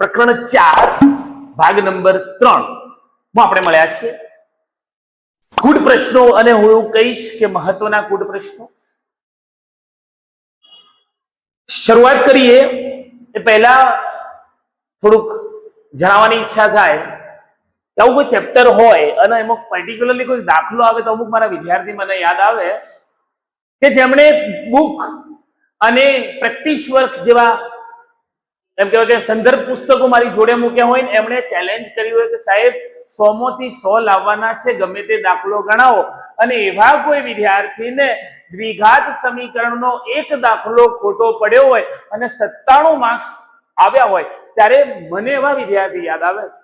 પ્રકરણ ચાર, ભાગ નંબર ત્રણ. આપણે મળ્યા છીએ. કૂટ પ્રશ્નો અને હું એવું કહીશ કે મહત્વના કૂટ પ્રશ્નો. શરૂઆત કરીએ એ પહેલા થોડુંક જણાવવાની ઈચ્છા થાય કે આવું કોઈ ચેપ્ટર હોય અને એમાં પર્ટિક્યુલરલી કોઈ દાખલો આવે તો અમુક મારા વિદ્યાર્થી મને યાદ આવે કે જેમણે બુક અને પ્રેક્ટિસ વર્ક જેવા એમ કહેવાય કે સંદર્ભ પુસ્તકો મારી જોડે મૂક્યા હોય ને એમણે ચેલેન્જ કર્યું હોય કે સાહેબ સો માંથી સો લાવવાના છે, ગમે તે દાખલો ગણાવો. અને એવા કોઈ વિદ્યાર્થીને દ્વિઘાત સમીકરણનો એક દાખલો ખોટો પડ્યો હોય અને સત્તાણું માર્ક્સ આવ્યા હોય, ત્યારે મને એવા વિદ્યાર્થી યાદ આવે છે.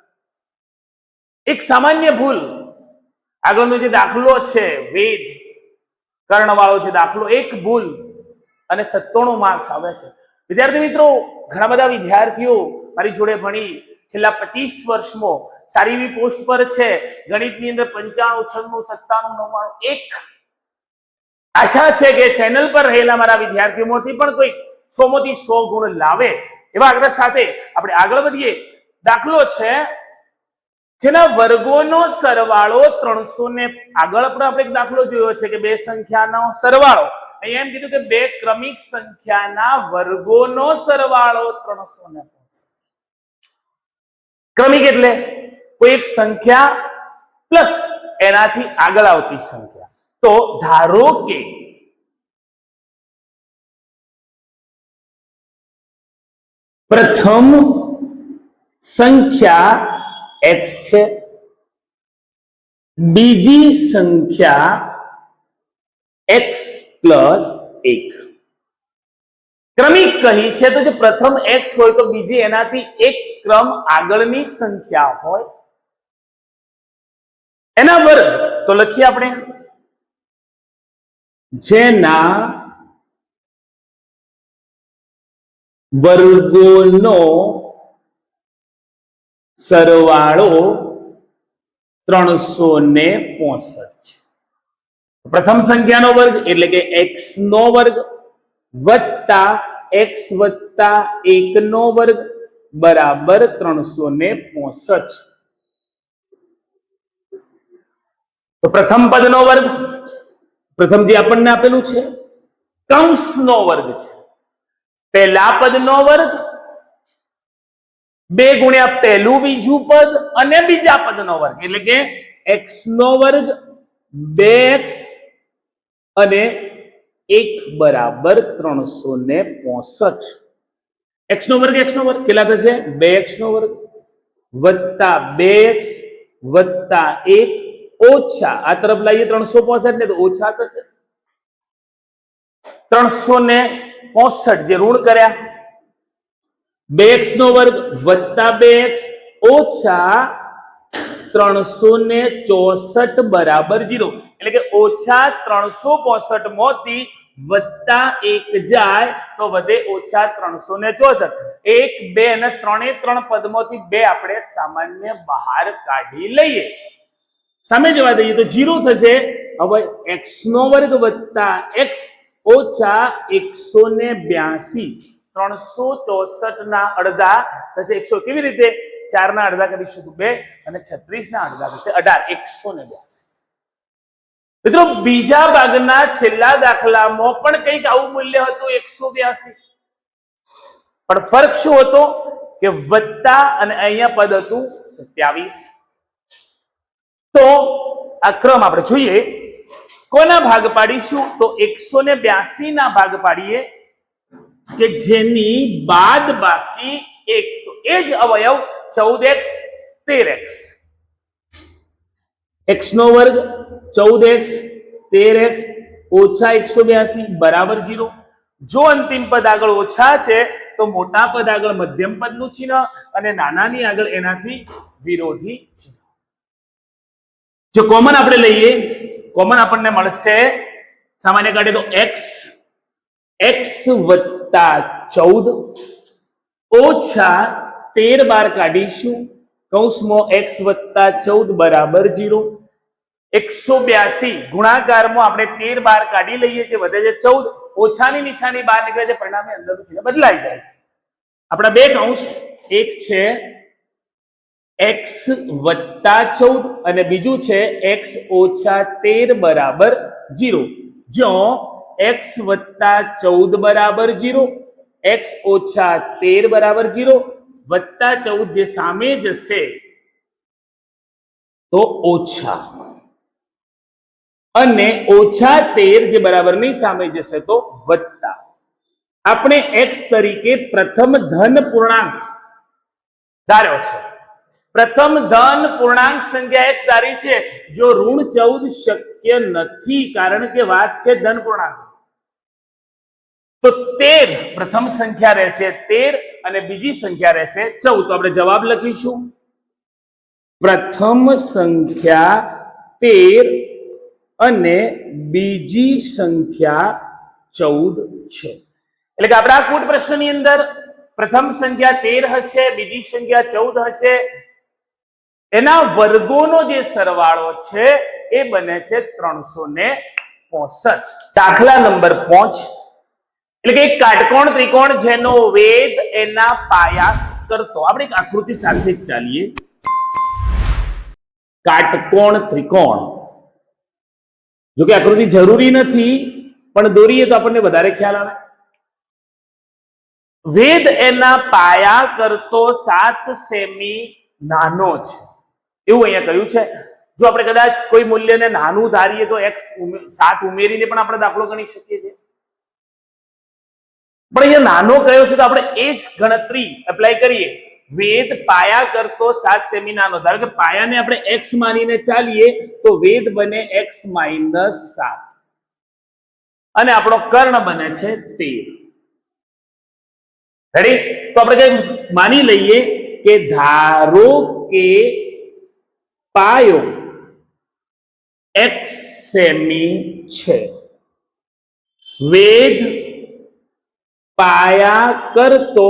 એક સામાન્ય ભૂલ. આગળનો જે દાખલો છે, વેદ કર્ણવાળો જે દાખલો, એક ભૂલ અને સત્તાણું માર્ક્સ આવે છે. વિદ્યાર્થી મિત્રો, ઘણા બધા વિદ્યાર્થીઓ મારી જોડે ભણી છેલ્લા પચીસ વર્ષમાં સારી એવી પોસ્ટ પર છે. ગણિતની અંદર પંચાણું, છન્નું, સત્તાણું, નવ્વાણું, એક. આશા છે કે ચેનલ પર રહેલા મારા વિદ્યાર્થીઓમાંથી પણ કોઈ સો માંથી સો ગુણ લાવે. એવા આગ્રહ સાથે આપણે આગળ વધીએ. દાખલો છે, જેના વર્ગોનો સરવાળો ત્રણસો ને આગળ પણ આપણે એક દાખલો જોયો છે કે બે સંખ્યાનો સરવાળો. એમ કીધું કે બે ક્રમિક સંખ્યાના વર્ગોનો સરવાળો ત્રણસો ને ક્રમિક એટલે કોઈ એક સંખ્યા પ્લસ એનાથી આગળ આવતી સંખ્યા. તો ધારો કે પ્રથમ સંખ્યા x છે. બીજી સંખ્યા x પ્લસ એક. ક્રમિક કહી છે તો જે પ્રથમ એક્સ હોય તો બીજી એનાથી એક ક્રમ આગળની સંખ્યા હોય. એના વર્ગ, તો લખીએ આપણે. જેના વર્ગોનો સરવાળો ત્રણસો ને પોસઠ છે. પ્રથમ સંખ્યાનો વર્ગ એટલે કે એક્સ નો વર્ગ વત્તા એક્સ વત્તા એક નો વર્ગ બરાબર ત્રણસો ને પોસઠ. તો પ્રથમ પદનો વર્ગ, પ્રથમ જે આપણને આપેલું છે, કંસનો વર્ગ છે. પહેલા પદનો વર્ગ, બે ગુણ્યા પહેલું બીજું પદ અને બીજા પદનો વર્ગ એટલે કે એક્સ નો વર્ગ બે એક્સ અને એક બરાબર ત્રણસો ને પોસઠ. એક્સ નો વર્ગ એક્સ નો વર્ગ કેટલા થશે? બે એક્સ નો વર્ગ વત્તા બે એક્સ વત્તા એક ઓછા, આ તરફ લાવીએ ત્રણસો પોસઠ ને તો ઓછા થશે. ત્રણસો ને પોસઠ જે ઋણ કર્યા. બે એક્સ નો વર્ગ વત્તા બે એક્સ ઓછા ત્રણસો ને ચોસઠ બરાબર જીરો. એટલે કે ઓછા ત્રણસો પોસઠ મોથી વત્તા એક જાય તો વધે ઓછા ત્રણસો ને ચોસઠ. એક, બે અને ત્રણે ત્રણ પદમાંથી બે આપણે સામાન્ય બહાર કાઢી લઈએ. સામે જવા દઈએ તો જીરો થશે. હવે એક્સ નો વર્ગ વત્તા એક્સ ઓછા એકસો ને બ્યાસી. ત્રણસો ચોસઠ ના અડધા થશે. એકસો કેવી રીતે? ચાર ના અડધા કરીશું તો બે અને છત્રીસ ના અડધા થશે અઢાર, એકસો ને બ્યાસી. મિત્રો, બીજા ભાગના છેલ્લા દાખલામાં પણ કંઈક આવું મૂલ્ય હતું, એકસો બ્યાસી. પણ ફરક શું હતો કે વત્તા અને અહીંયા પદ હતું સત્યાવીસ. તો આ ક્રમ આપણે જોઈએ. કોના ભાગ પાડીશું? તો એકસો ને બ્યાસી ના ભાગ પાડીએ કે જેની બાદ બાકી એક. તો એ જ અવયવ ચૌદ એક્સ તેર એક્સ. એક્સ નો વર્ગ ચૌદ એક્સ, તેર એક્સ, ઓછા એકસો બ્યાસી, બરાબર જીરો. જો અંતિમ પદ આગળ ઓછા છે, તો મોટા પદ આગળ મધ્યમ પદનું ચિહ્ન અને નાનાની આગળ એનાથી વિરોધી ચિહ્ન. જો કોમન આપણે લઈએ, કોમન આપણને મળશે, સામાન્ય કાઢે તો એક્સ એક્સ વત્તા ચૌદ, ઓછા તેર બાર કાઢીશું. કૌંસમાં એક્સ વત્તા ચૌદ બરાબર જીરો. એકસો બ્યાસી ગુણાકારમાં આપણે તેર બાર કાઢી લઈએ છીએ, વધે છે ચૌદ. ઓછાની નિશાની બહાર નીકળે છે, પરિણામે અંદરનું ચિહ્ન બદલાઈ જાય. આપણા બે કૌંસ, એક છે એક્સ વત્તા ચૌદ અને બીજું છે એક્સ ઓછા તેર બરાબર જીરો. જો એક્સ વત્તા ચૌદ બરાબર જીરો, એક્સ ઓછા તેર બરાબર જીરો વત્તા ચૌદ જે સામે જશે, તો ઓછા અને ઓછા તેર જે બરાબરની સામે જશે, તો વત્તા. આપણે એક્સ તરીકે પ્રથમ ધન પૂર્ણાંક ધાર્યો છે. પ્રથમ ધન પૂર્ણાંક સંખ્યા એક્સ ધારી છે. જો ઋણ ચૌદ શક્ય નથી, કારણ કે વાત છે ધન પૂર્ણાંક. તો તેર પ્રથમ સંખ્યા રહેશે, તેર અને બીજી સંખ્યા રહેશે ચૌદ. તો આપણે જવાબ લખીશું. પ્રથમ સંખ્યા તેર અને બીજી સંખ્યા ચૌદ છે. એટલે કે આપણા કૂટ પ્રશ્નની અંદર પ્રથમ સંખ્યા તેર હશે, બીજી સંખ્યા ચૌદ હશે. એના વર્ગોનો જે સરવાળો છે એ બને છે ત્રણસો ને પોસઠ. દાખલા નંબર પાંચ એટલે કે એક કાટકોણ ત્રિકોણ જેનો વેદ એના પાયા કરતો. આપણે એક આકૃતિ સાથે જ ચાલીએ. કાટકોણ ત્રિકોણ. જો કે આકૃતિ જરૂરી નથી, પણ દોરીએ તો આપણને વધારે ખ્યાલ આવે. વેદ એના પાયા કરતો સાત સેમી નાનો છે. એવું અહીંયા કહ્યું છે. જો આપણે કદાચ કોઈ મૂલ્યને નાનું ધારીએ તો એક્સ સાત ઉમેરીને પણ આપણે દાખલો ગણી શકીએ છીએ. પણ અહીંયા નાનો કયો છે તો આપણે એ જ ગણતરી એપ્લાય કરીએ. વેદ પાયા કરતો સાત સેમી નાનો. ધારો કે પાયાને આપણે એક્સ માનીને ચાલીએ, તો વેદ બને એક્સ માઇનસ સાત. અને આપણો કર્ણ બને છે તેર. રેડી તો આપણે કઈ માની લઈએ કે ધારો કે પાયો એક્સ સેમી છે. વેદ પાયા કરતો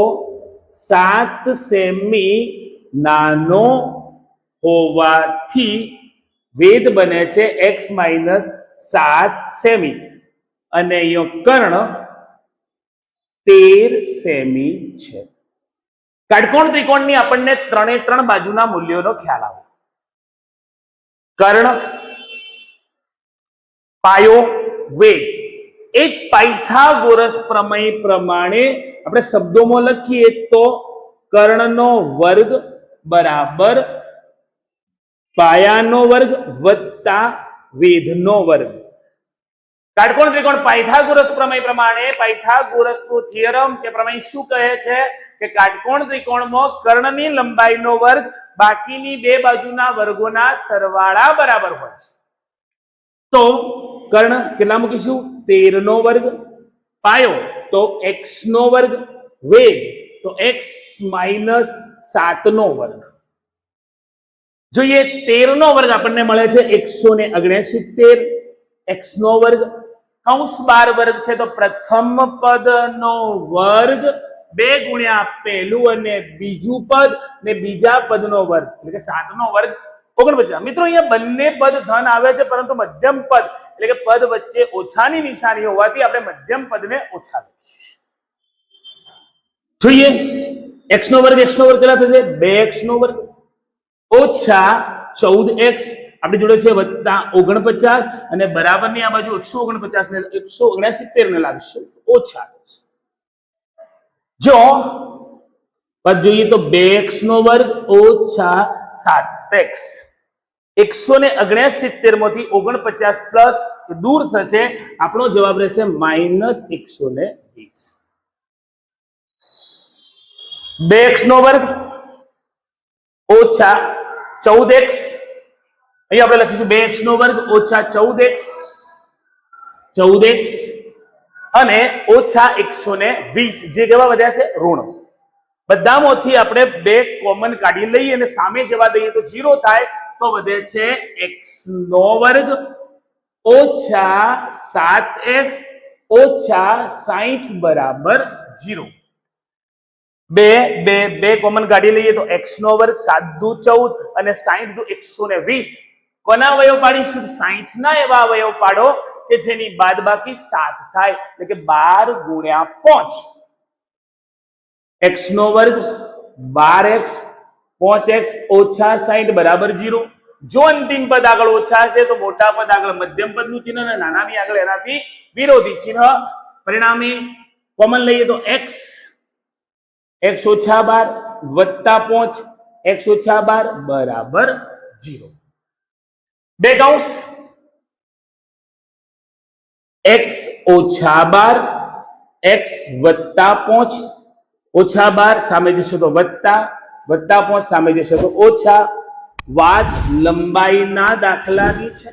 સાત સેમી નાનો હોવાથી વેદ બને છે એક્સ માઇનસ સાત સેમી. અને અહીંયા કર્ણ તેર સેમી છે. કાટકોણ ત્રિકોણની આપણને ત્રણે ત્રણ બાજુના મૂલ્યોનો ખ્યાલ આવે. કર્ણ, પાયો, વેગ. એ જ પાયથાગોરસ પ્રમેય પ્રમાણે આપણે શબ્દોમાં લખીએ તો કર્ણનો વર્ગ બરાબર પાયાનો વર્ગ વત્તા વેધનો વર્ગ. કાટકોણ ત્રિકોણ? પાયથાગોરસ પ્રમેય પ્રમાણે પાયથાગોરસનું થિયરમ કે પ્રમેય શું કહે છે? કે કાટકોણ ત્રિકોણમાં કર્ણની લંબાઈનો વર્ગ બાકીની બે બાજુના વર્ગોના સરવાળા બરાબર હોય છે. તો કર્ણ કેટલા મૂકીશું? તેર નો વર્ગ પાયો તો એક્સ નો વર્ગ વેગ તો એક્સ માઇનસ સાત નો વર્ગ. જોઈએ તેર નો વર્ગ આપણને મળે છે એકસો ને અગ્નેસિત્તેર એક્સ નો વર્ગ કૌંસ બાર વર્ગ છે તો પ્રથમ પદ નો વર્ગ બે ગુણ્યા પહેલું અને બીજું પદ ને બીજા પદનો વર્ગ. એટલે કે સાત નો વર્ગ ઓગણપચાસ મિત્રો, અહીંયા બંને પદ ધન આવે છે, પરંતુ મધ્યમ પદ, એટલે કે પદ વચ્ચે ઓછાની નિશાની હોવાથી આપણે મધ્યમ પદને ઓછા જોઈએ એક્સ નો વર્ગ એક્સ નો વર્ગ કેટલા થશે? બે એક્સ નો વર્ગ. ઓછા ચૌદ એક્સ આપણી જોડે છે વત્તા ઓગણપચાસ અને બરાબરની આ બાજુ એકસો ઓગણપચાસ ને એકસો ઓગણસિત્તેર ને લાવીશું ઓછા જો, પદ જોઈએ તો બે એક્સ નો વર્ગ ઓછા સાત એક્સ એકસો ને અગ્નેસિત્તેરમાંથી ઓગણપચાસ પ્લસ દૂર થશે. આપણો જવાબ રહેશે માઇનસ એકસો ને વીસ. બે એક્સ નો વર્ગ ઓછા ચૌદ એક્સ. અહીં આપણે લખીશું બે એક્સ નો વર્ગ ઓછા ચૌદ એક્સ. ચૌદ એક્સ અને ઓછા એકસો ને વીસ. જે કેવા વધ્યા છે? ઋણ. બધામાંથી આપણે બે કોમન કાઢી લઈએ અને સામે જવા દઈએ તો જીરો થાય. તો વધે છે એક્સ નો વર્ગ ઓછા સાત ઓછા સાહીઠ બરાબર જીરો બે બે બે કોમન કાઢી લઈએ તો એક્સ નો વર્ગ સાત દુ ચૌદ અને સાહીઠ દુ એકસો ને વીસ. કોના અવયવ પાડીશું? સાહીઠ ના એવા અવયવ પાડો કે જેની બાદ બાકી સાત થાય, એટલે કે બાર ગુણ્યા પાંચ. એક્સ નો વર્ગ બાર એક્સ પાંચ એક્સ ઓછા સાઈઠ બરાબર જીરો. જો અંતિમ પદ આગળ ઓછા છે, તો મોટા પદ આગળ મધ્યમ પદનું ચિહ્ન અને નાનાની આગળ એનાથી વિરોધી ચિહ્ન. પરિણામે કોમન લઈએ તો એક્સ એક્સ ઓછા બાર, વત્તા પાંચ. એક્સ ઓછા બાર, બરાબર જીરો. બે કૌંસ એક્સ ઓછા બાર એક્સ વત્તા પાંચ. ઓછા બાર સામે જશે તો વત્તા. વત્તા પાંચ સામે જશે તો ઓછા વાત લંબાઈના દાખલાની છે.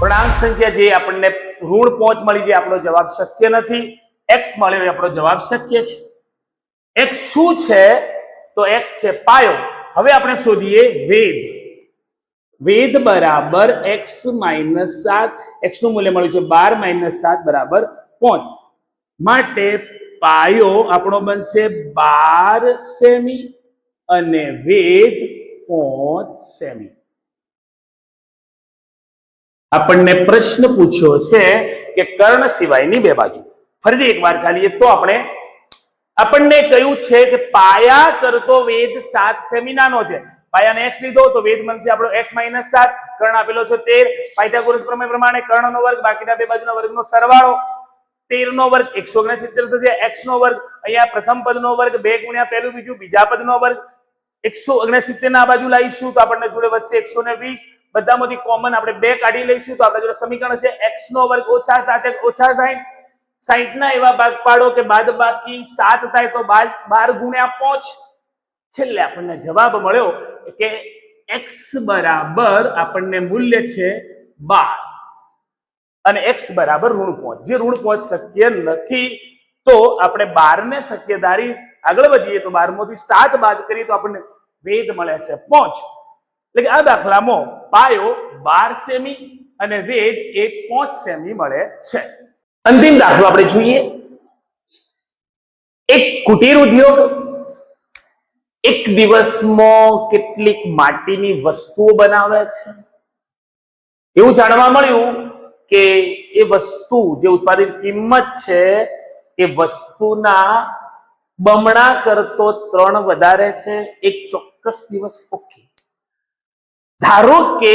પૂર્ણાંક સંખ્યા જે આપણને ઋણ પાંચ મળી જાય, આપણો જવાબ શક્ય નથી. એક્સ મળ્યો આપણો જવાબ શક્ય છે. એક્સ શું છે? તો એક્સ છે પાયો. હવે આપણે શોધીએ વેદ વેદ બરાબર એક્સ માઇનસ સાત. એક્સનું મૂલ્ય મળ્યું છે બાર માઇનસ સાત બરાબર પાંચ. માટે પાયો આપણો બનશે બાર સેમી. અને વેદ પાંચ સેમી. આપણને પ્રશ્ન પૂછ્યો છે કે કર્ણ સિવાયની બે બાજુ. ફરીથી એકવાર ચાલીએ તો આપણે, આપણને કહ્યું છે કે પાયા કરતો વેદ સાત સેમી નાનો છે. પાયાને એક્સ લીધો તો વેદ બનશે આપણો એક્સ માઇનસ સાત. કર્ણ આપેલો છે તેર. પાયથાગોરસ પ્રમેય પ્રમાણે કર્ણનો વર્ગ, બાકીના બે બાજુના વર્ગનો સરવાળો. તેર નો વર્ગ એકસો ઓગણસિત્તેર થશે એક્સ નો વર્ગ. અહીંયા પ્રથમ પદનો વર્ગ બે ગુણ્યા પહેલું, બીજું બીજા પદનો વર્ગ. એકસો ઓગણસિત્તેર ના બાજુ લાવીશું તો આપણને જોડે વચ્ચે એકસો ને વીસ બધામાંથી કોમન આપણે બે કાઢી લઈશું તો આપણા જોડે સમીકરણ છે. એક્સ નો વર્ગ ઓછા એક ઓછા સાઈઠ. સાઈઠ ના એવા ભાગ પાડો કે બાદ બાકી સાત થાય તો બાર ગુણ્યા પોચ. છેલ્લે આપણને જવાબ મળ્યો કે એક્સ બરાબર આપણને મૂલ્ય છે બાર. અને એક્સ બરાબર ઋણ પાંચ. જે ઋણ પાંચ શક્ય નથી તો આપણે બાર ને શક્ય ધારી આગળ વધીએ તો બારમોથી સાત બાદ કરીએ તો આપણને વેદ મળે છે. પોંચ એટલે કે આ દાખલામાં પાયો બાર સેમી અને વેદ એ પોંચ સેમી મળે છે. અંતિમ દાખલો આપણે જોઈએ. એક કુટીર ઉદ્યોગ. એક દિવસમાં કેટલીક માટીની વસ્તુઓ બનાવે છે. એવું જાણવા મળ્યું કે એ વસ્તુ જે ઉત્પાદિત કિંમત છે, એ વસ્તુના બમણા કરતો ત્રણ વધારે છે, એક ચોક્કસ દિવસ ઓકે. ધારો કે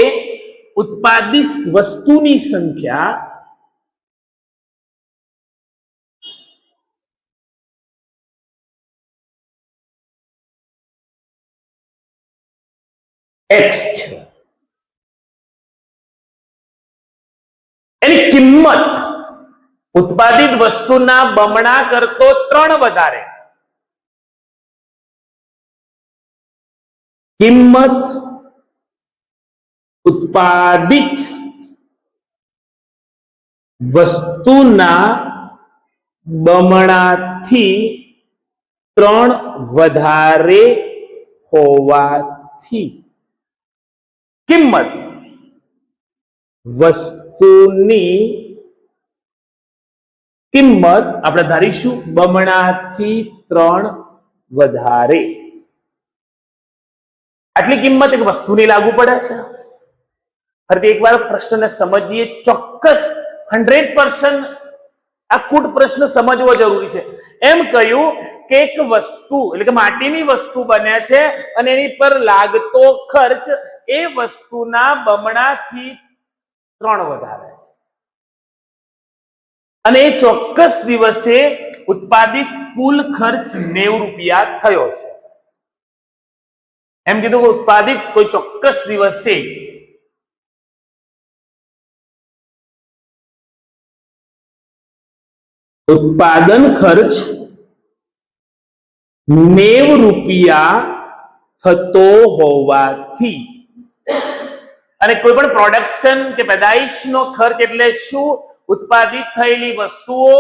ઉત્પાદિત વસ્તુની સંખ્યા એક્સ છે. એની કિંમત ઉત્પાદિત વસ્તુના બમણા કરતો ત્રણ વધારે. કિંમત ઉત્પાદિત વસ્તુના બમણાથી ત્રણ વધારે હોવાથી. કિંમત વસ્તુની કિંમત આપણે ધારીશું બમણાથી ત્રણ વધારે. આટલી કિંમત એક વસ્તુને લાગુ પડે છે? ફરીથી એકવાર પ્રશ્નને સમજીએ. ચોક્કસ હંડ્રેડ પર્સન્ટ આ કૂટ પ્રશ્ન સમજવો જરૂરી છે. એમ કહ્યું કે એક વસ્તુ, એટલે કે માટીની વસ્તુ બને છે અને એની પર લાગતો ખર્ચ એ વસ્તુના બમણાથી ત્રણ વધારે છે. અને એ ચોક્કસ દિવસે ઉત્પાદિત કુલ ખર્ચ નેવું રૂપિયા થયો છે. એમ કીધું કે ઉત્પાદિત કોઈ ચોક્કસ દિવસે ઉત્પાદન ખર્ચ નેવ રૂપિયા થતો હોવાથી અને કોઈ પણ પ્રોડક્શન કે પેદાઈશનો ખર્ચ એટલે શું ઉત્પાદિત થયેલી વસ્તુઓ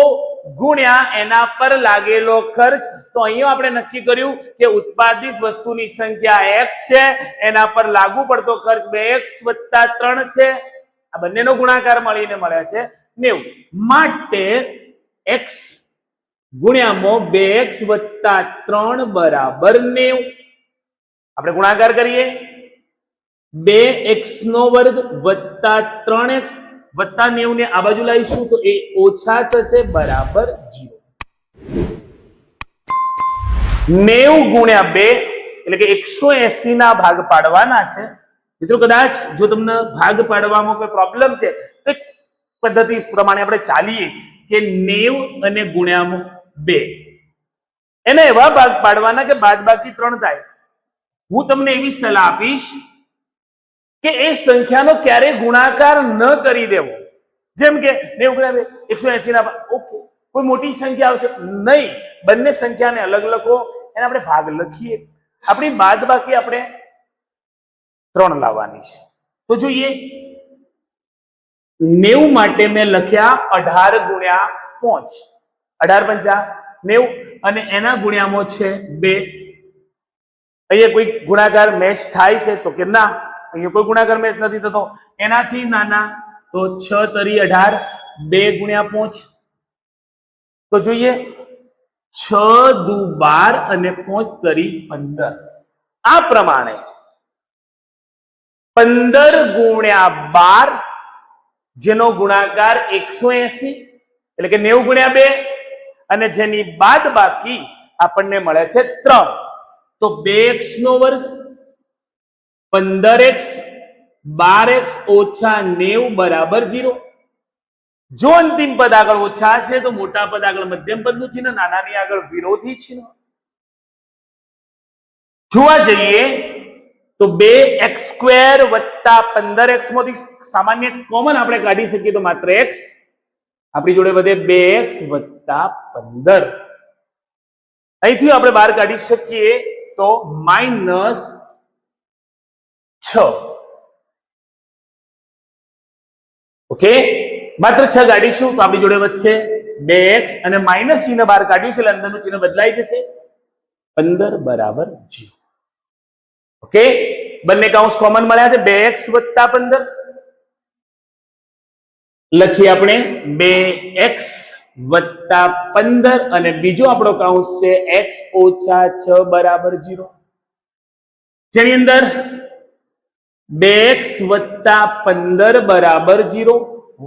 ગુણ્યા એના પર લાગેલો ખર્ચ. તો અહીંયા આપણે નક્કી કર્યું કે ઉત્પાદિત વસ્તુની સંખ્યા એક્સ છે, એના પર લાગુ પડતો ખર્ચ બે એક્સ વત્તા ત્રણ છે. આ બંનેનો ગુણાકાર મળીને મળે છે નેવું. માટે એક્સ ગુણ્યામાં બે એક્સ વત્તા ત્રણ બરાબર નેવું. આપણે ગુણાકાર કરીએ. બે એક્સ નો વર્ગ વત્તા ત્રણ એક્સ વત્તા નેવું ને આ બાજુ લાવીશું તો એ ઓછા થશે બરાબર જીરો. નેવું ગુણ્યા બે એટલે કે એકસો એસી ના ભાગ પાડવાના છે. મિત્રો કદાચ જો તમને ભાગ પાડવામાં કોઈ પ્રોબ્લેમ છે, તો પદ્ધતિ પ્રમાણે આપણે ચાલીએ કે નેવ અને ગુણ્યામાં બે. એને એવા ભાગ પાડવાના કે બાદ બાકી ત્રણ થાય. હું તમને એવી સલાહ આપીશ કે એ સંખ્યાનો ક્યારે ગુણાકાર ન કરી દેવો. જેમ કે નેવું ગુણ્યા એકસો એસી ના ઓકે, કોઈ મોટી સંખ્યા આવશે? નહીં. બંને સંખ્યાને અલગ લખો, એને આપણે ભાગ લખીએ. આપણી બાદ બાકી આપણે ત્રણ લાવવાની છે. તો જોઈએ, નેવું માટે મેં લખ્યા અઢાર ગુણ્યા પોંચ. અઢાર પંચા નેવું, અને એના ગુણ્યામાં છે બે. અહીંયા કોઈ ગુણાકાર મેચ થાય છે તો કે ના? અહીંયા કોઈ ગુણાકાર મેચ નથી થતો. એનાથી નાના તો છ તરી અઢાર, બે ગુણ્યા પોંચ. તો જોઈએ, છ દુ બાર અને પોંચ તરી પંદર. આ પ્રમાણે પંદર ગુણ્યા બાર, જેનો ગુણાકાર એકસો એસી, એટલે કે નેવું ગુણ્યા બે, અને જેની બાદ બાકી આપણને મળે છે ત્રણ. તો બે એક્સ નો વર્ગ પંદર એક્સ બાર એક્સ ઓછા નેવું બરાબર જીરો. જો અંતિમ પદ આગળ ઓછા છે, તો મોટા પદ આગળ મધ્યમ પદનું ચિહ્ન, નાનાની આગળ વિરોધી ચિહ્ન. જોવા જઈએ તો બે એક્સ સ્ક્વેર વત્તા પંદર એક્સમાંથી સામાન્ય કોમન આપણે કાઢી શકીએ તો માત્ર એક્સ. આપણી જોડે વધે બે એક્સ વત્તા પંદર. અહીંથી આપણે બહાર કાઢી શકીએ તો માઇનસ છ. ઓકે માત્ર છ કાઢીશું તો આપણી જોડે વધશે બે એક્સ અને માઇનસ ચિહ્ન બહાર કાઢ્યું છે, એટલે અંદરનું ચિહ્ન બદલાઈ જશે. પંદર બરાબર જીરો. ઓકે બંને કાઉન્સ કોમન મળ્યા છે, બે એક્સ વત્તા પંદર. લખીએ આપણે બે એક્સ વત્તા પંદર, અને બીજો આપણો કાઉન્સ છે એક્સ ઓછા છ બરાબર જીરો. જેની અંદર બે એક્સ વત્તા પંદર બરાબર જીરો.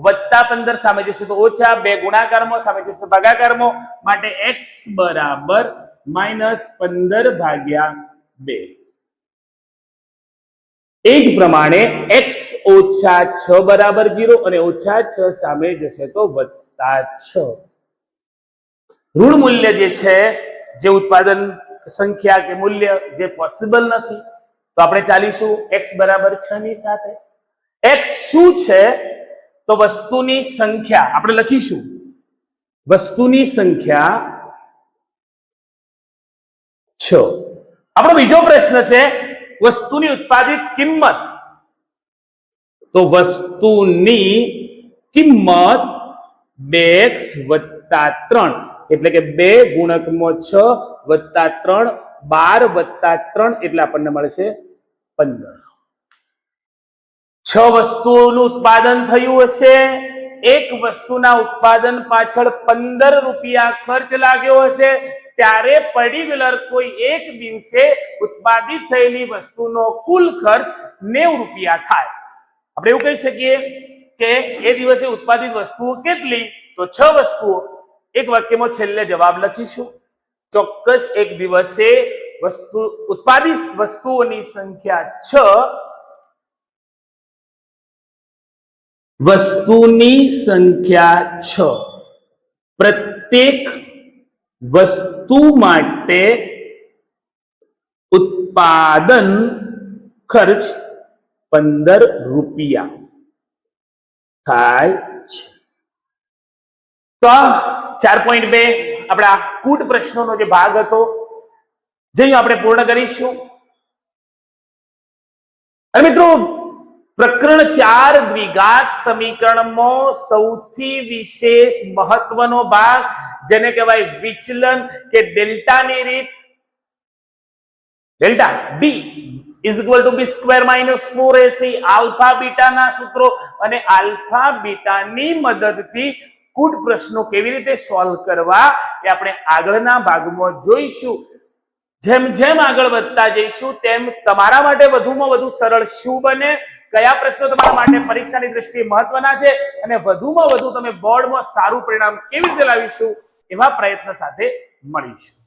વત્તા પંદર સામે જશે તો ઓછા બે ગુણાકારમાં, સામે જશે તો ભાગાકારમાં. માટે એક્સ બરાબર માઇનસ પંદર ભાગ્યા બે. એ જ પ્રમાણે x ઓછા છ બરાબર જીરો અને ઓછા છ સામે જશે તો વત્તા છ. ઋણ મૂલ્ય જે છે, જે ઉત્પાદન સંખ્યા કે મૂલ્ય જે પોસિબલ નથી તો આપણે ચાલીશું. એક્સ બરાબર છ ની સાથે. એક્સ શું છે? તો વસ્તુની સંખ્યા. આપણે લખીશું. વસ્તુની સંખ્યા છ. આપણો બીજો પ્રશ્ન છે, વસ્તુની ઉત્પાદિત કિંમત. તો વસ્તુની કિંમત બે એક્સ વત્તા ત્રણ. એટલે કે બે ગુણકમાં છ વત્તા ત્રણ બાર વત્તા ત્રણ એટલે આપણને મળશે પંદર. છ વસ્તુઓનું ઉત્પાદન થયું હશે. એક વસ્તુના ઉત્પાદન પાછળ પંદર રૂપિયા ખર્ચ લાગ્યો હશે. ત્યારે પર્ટિક્યુલર કોઈ એક દિવસે ઉત્પાદિત થયેલી વસ્તુનો કુલ ખર્ચ નેવું રૂપિયા થાય. આપણે એવું કહી શકીએ કે એ દિવસે ઉત્પાદિત વસ્તુઓ કેટલી? તો છ વસ્તુઓ. એક વાક્યમાં છેલ્લે જવાબ લખીશું. ચોક્કસ એક દિવસે વસ્તુ, ઉત્પાદિત વસ્તુઓની સંખ્યા છ વસ્તુની સંખ્યા છ. પ્રત્યેક વસ્તુ માટે ઉત્પાદન ખર્ચ પંદર રૂપિયા થાય છે. તો આ ચાર પોઈન્ટ બે. આપણા કૂટ પ્રશ્નોનો જે ભાગ હતો જે આપણે પૂર્ણ કરીશું. અને મિત્રો, પ્રકરણ ચાર દ્વિઘાત સમીકરણમાં સૌથી વિશેષ મહત્વનો ભાગ, જેને કહેવાય વિચલન કે ડેલ્ટાની રીત. Delta B equal to B square minus four AC alpha બીટાના સૂત્રો અને આલ્ફા બીટાની મદદથી કૂટ પ્રશ્નો કેવી રીતે સોલ્વ કરવા એ આપણે આગળના ભાગમાં જોઈશું. જેમ જેમ આગળ વધતા જઈશું, તેમ તમારા માટે વધુમાં વધુ સરળ શું બને, કયા પ્રશ્નો તમારા માટે પરીક્ષાની દ્રષ્ટિએ મહત્વના છે અને વધુમાં વધુ તમે બોર્ડમાં સારું પરિણામ કેવી રીતે લાવીશું એવા પ્રયત્ન સાથે મળીશું.